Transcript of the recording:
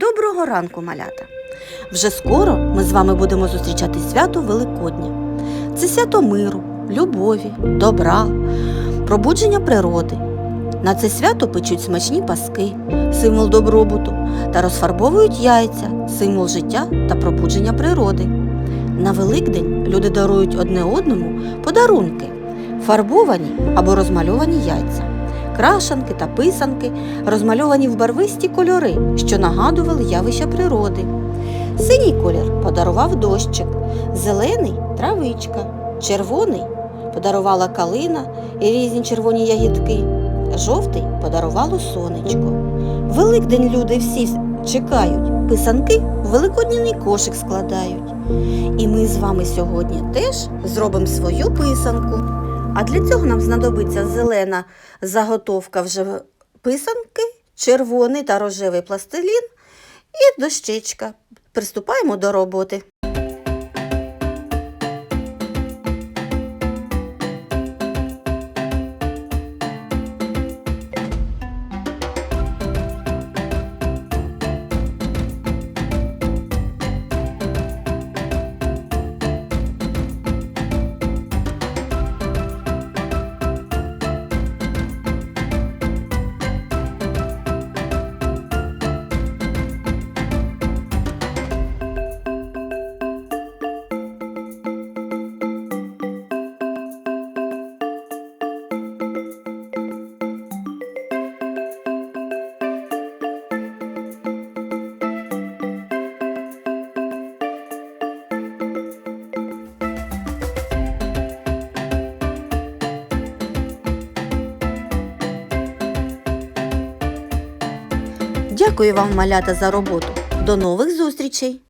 Доброго ранку, малята! Вже скоро ми з вами будемо зустрічати свято Великодня. Це свято миру, любові, добра, пробудження природи. На це свято печуть смачні паски, символ добробуту, та розфарбовують яйця, символ життя та пробудження природи. На Великдень люди дарують одне одному подарунки, фарбовані або розмальовані яйця, крашанки та писанки, розмальовані в барвисті кольори, що нагадували явища природи. Синій колір подарував дощик, зелений травичка, червоний подарувала калина і різні червоні ягідки, жовтий подарувало сонечко. Великдень люди всі чекають, писанки у великодняний кошик складають. І ми з вами сьогодні теж зробимо свою писанку. А для цього нам знадобиться зелена заготовка вже писанки, червоний та рожевий пластилін і дощечка. Приступаємо до роботи. Дякую вам, малята, за роботу. До нових зустрічей!